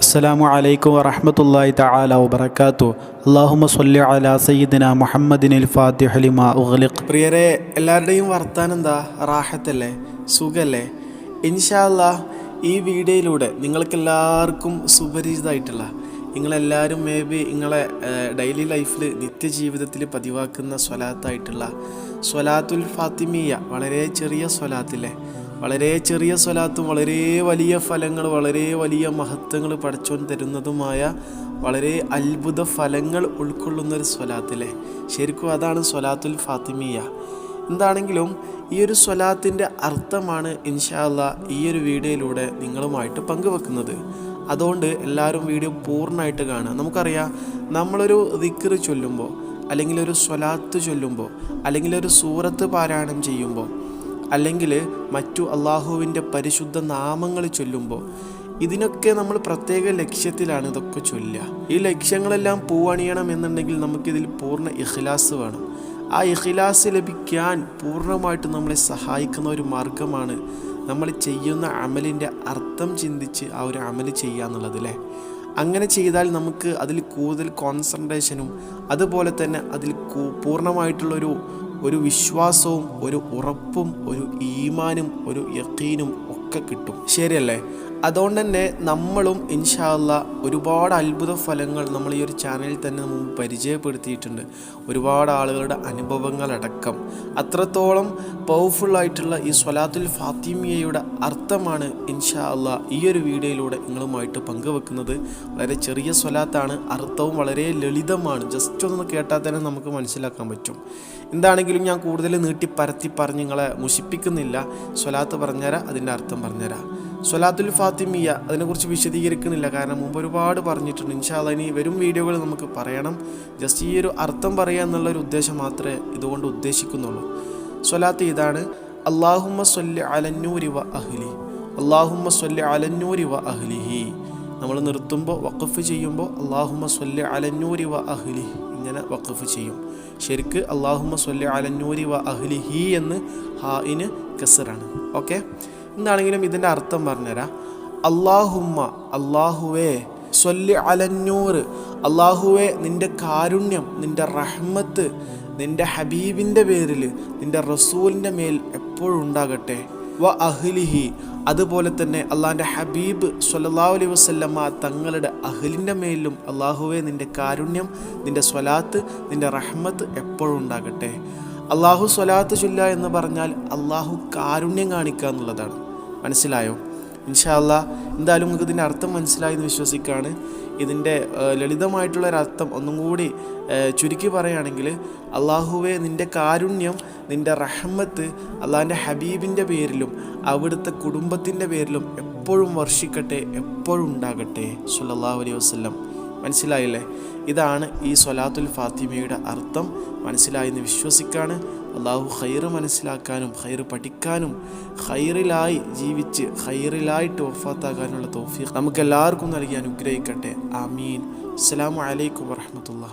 അസ്സലാമു അലൈക്കും വറഹ്മത്തുള്ളാഹി തആല വാത്തു അല്ലാഹുമ്മ സ്വല്ലി അലാ സയ്യിദിന മുഹമ്മദിനിൽ ഫാത്തിഹ ലിമാ പ്രിയരെ എല്ലാവരുടെയും വർത്താനം എന്താ? റാഹത്തല്ലേ? സുഖല്ലേ? ഇൻഷാല്ലാ ഈ വീഡിയോയിലൂടെ നിങ്ങൾക്കെല്ലാവർക്കും സുപരിചിതമായിട്ടുള്ള നിങ്ങളെല്ലാവരും മേ ബി നിങ്ങളെ ഡെയിലി ലൈഫിൽ നിത്യജീവിതത്തിൽ പതിവാക്കുന്ന സ്വലാത്തായിട്ടുള്ള സ്വലാത്തുൽ ഫാത്തിമിയ വളരെ ചെറിയ സ്വലാത്തില്ലേ? വളരെ ചെറിയ സ്വലാത്തും വളരെ വലിയ ഫലങ്ങൾ വളരെ വലിയ മഹത്വങ്ങൾ പഠിച്ചോൻ തരുന്നതുമായ വളരെ അത്ഭുത ഫലങ്ങൾ ഉൾക്കൊള്ളുന്ന ഒരു സ്വലാത്തിലെ ശരിക്കും അതാണ് സ്വലാത്തുൽ ഫാത്തിമിയ എന്താണെങ്കിലും ഈ ഒരു സ്വലാത്തിന്റെ അർത്ഥമാണ് ഇൻഷാല്ല ഈ ഒരു വീഡിയോയിലൂടെ നിങ്ങളുമായിട്ട് പങ്കുവെക്കുന്നത്. അതുകൊണ്ട് എല്ലാവരും വീഡിയോ പൂർണമായിട്ട് കാണുക. നമുക്കറിയാം നമ്മളൊരു ദിക്കറ് ചൊല്ലുമ്പോൾ അല്ലെങ്കിൽ ഒരു സ്വലാത്ത് ചൊല്ലുമ്പോൾ അല്ലെങ്കിൽ ഒരു സൂറത്ത് പാരായണം ചെയ്യുമ്പോൾ അല്ലെങ്കിൽ മറ്റു അള്ളാഹുവിന്റെ പരിശുദ്ധ നാമങ്ങൾ ചൊല്ലുമ്പോൾ ഇതിനൊക്കെ നമ്മൾ പ്രത്യേക ലക്ഷ്യത്തിലാണ് ഇതൊക്കെ ചൊല്ലുക. ഈ ലക്ഷ്യങ്ങളെല്ലാം പൂവണിയണം എന്നുണ്ടെങ്കിൽ നമുക്കിതിൽ പൂർണ ഇഖ്ലാസ് വേണം. ആ ഇഖ്ലാസ് ലഭിക്കാൻ പൂർണമായിട്ട് നമ്മളെ സഹായിക്കുന്ന ഒരു മാർഗമാണ് നമ്മൾ ചെയ്യുന്ന അമലിന്റെ അർത്ഥം ചിന്തിച്ച് ആ ഒരു അമൽ ചെയ്യുക എന്നുള്ളത് അല്ലേ? അങ്ങനെ ചെയ്താൽ നമുക്ക് അതിൽ കൂടുതൽ കോൺസെൻട്രേഷനും അതുപോലെ തന്നെ അതിൽ പൂർണമായിട്ടുള്ളൊരു ഒരു വിശ്വാസവും ഒരു ഉറപ്പും ഒരു ഈമാനും ഒരു യക്കീനും ഒക്കെ കിട്ടും. ശരിയല്ലേ? അതുകൊണ്ട് തന്നെ നമ്മളും ഇൻഷാല്ല ഒരുപാട് അത്ഭുത ഫലങ്ങൾ നമ്മൾ ഈ ഒരു ചാനലിൽ തന്നെ മുമ്പ് പരിചയപ്പെടുത്തിയിട്ടുണ്ട്. ഒരുപാട് ആളുകളുടെ അനുഭവങ്ങളടക്കം. അത്രത്തോളം പവർഫുള്ളായിട്ടുള്ള ഈ സ്വലാത്തുൽ ഫാത്തിമിയയുടെ അർത്ഥമാണ് ഇൻഷാ അല്ല ഈ ഒരു വീഡിയോയിലൂടെ നിങ്ങളുമായിട്ട് പങ്കുവെക്കുന്നത്. വളരെ ചെറിയ സ്വലാത്താണ്. അർത്ഥവും വളരെ ലളിതമാണ്. ജസ്റ്റ് ഒന്ന് കേട്ടാൽ തന്നെ നമുക്ക് മനസ്സിലാക്കാൻ പറ്റും. എന്താണെങ്കിലും ഞാൻ കൂടുതൽ നീട്ടി പരത്തി പറഞ്ഞ് നിങ്ങളെ മുഷിപ്പിക്കുന്നില്ല. സ്വലാത്ത് പറഞ്ഞുതരാം അതിന്റെ അർത്ഥം പറഞ്ഞുതരാം. സ്വലാത്തുൽ ഫാത്തിമിയ അതിനെക്കുറിച്ച് വിശദീകരിക്കുന്നില്ല കാരണം മുമ്പ് ഒരുപാട് പറഞ്ഞിട്ടുണ്ട്. ഇൻഷാല്ല ഇനി വരും വീഡിയോകൾ നമുക്ക് പറയണം. ജസ്റ്റ് ഈ ഒരു അർത്ഥം പറയുക എന്നുള്ള ഒരു ഉദ്ദേശം മാത്രമേ ഇതുകൊണ്ട് ഉദ്ദേശിക്കുന്നുള്ളൂ. സൊലാത്ത് ഇതാണ്. അള്ളാഹുമ്മ സൊല്ലി അലന്നൂരി വ അഹ്ലി. അള്ളാഹുമ്മ സൊല്ലി അലന്നൂരി വ അഹ്ലിഹി. നമ്മൾ നിർത്തുമ്പോൾ വഖഫ് ചെയ്യുമ്പോൾ അള്ളാഹുമ്മ സൊല്ലി അലന്നൂരി വ അഹ്ലി ഇങ്ങനെ വഖഫ് ചെയ്യും. ശരിക്ക് അള്ളാഹുമ്മ സൊല്ലി അലന്നൂരി വ അഹ്ലിഹി എന്ന് ഹായിന് കസറാണ്. ഓക്കെ? എന്താണെങ്കിലും ഇതിന്റെ അർത്ഥം പറഞ്ഞുതരാം. അള്ളാഹുമ്മ അള്ളാഹുവേ സ്വല്ലി അലന്നൂറ് അള്ളാഹുവെ നിന്റെ കാരുണ്യം നിന്റെ റഹ്മത്ത് നിന്റെ ഹബീബിന്റെ പേരിൽ നിന്റെ റസൂലിന്റെ മേൽ എപ്പോഴും ഉണ്ടാകട്ടെ. വ അഹ്ലിഹി അതുപോലെ തന്നെ അള്ളാഹിന്റെ ഹബീബ് സല്ലാ അലൈ വസ്ല്ലമ്മ തങ്ങളുടെ അഹ്ലിന്റെ മേലും അള്ളാഹുവെ നിന്റെ കാരുണ്യം നിന്റെ സ്വലാത്ത് നിന്റെ റഹ്മത്ത് എപ്പോഴും ഉണ്ടാകട്ടെ. അള്ളാഹു സ്വലാത്ത് ചൊല്ല എന്ന് പറഞ്ഞാൽ അള്ളാഹു കാരുണ്യം കാണിക്കുക എന്നുള്ളതാണ്. മനസ്സിലായോ? ഇൻഷാല്ല എന്തായാലും നിങ്ങൾക്ക് ഇതിന്റെ അർത്ഥം മനസ്സിലായെന്ന് വിശ്വസിക്കുകയാണ്. ഇതിന്റെ ലളിതമായിട്ടുള്ളൊരർത്ഥം ഒന്നും കൂടി ചുരുക്കി പറയുകയാണെങ്കിൽ അള്ളാഹുവെ നിന്റെ കാരുണ്യം നിന്റെ റഹ്മത്ത് അള്ളാഹിന്റെ ഹബീബിന്റെ പേരിലും അവിടുത്തെ കുടുംബത്തിന്റെ പേരിലും എപ്പോഴും വർഷിക്കട്ടെ എപ്പോഴും ഉണ്ടാകട്ടെ. സുല്ലാഹു അലൈഹി വസ്ലം മനസ്സിലായില്ലേ? ഇതാണ് ഈ സൊലാത്തുൽ ഫാത്തിമയുടെ അർത്ഥം. മനസ്സിലായെന്ന് വിശ്വസിക്കാണ്. അള്ളാഹു ഹൈറ് മനസ്സിലാക്കാനും ഹൈറ് പഠിക്കാനും ഹൈറിലായി ജീവിച്ച് ഹൈറിലായിട്ട് വഫാത്താക്കാനുള്ള തോഫീഖ് നമുക്ക് എല്ലാവർക്കും നൽകി അനുഗ്രഹിക്കട്ടെ. ആമീൻ. അസ്സാം വലൈക്കും വർഹമത്തുള്ള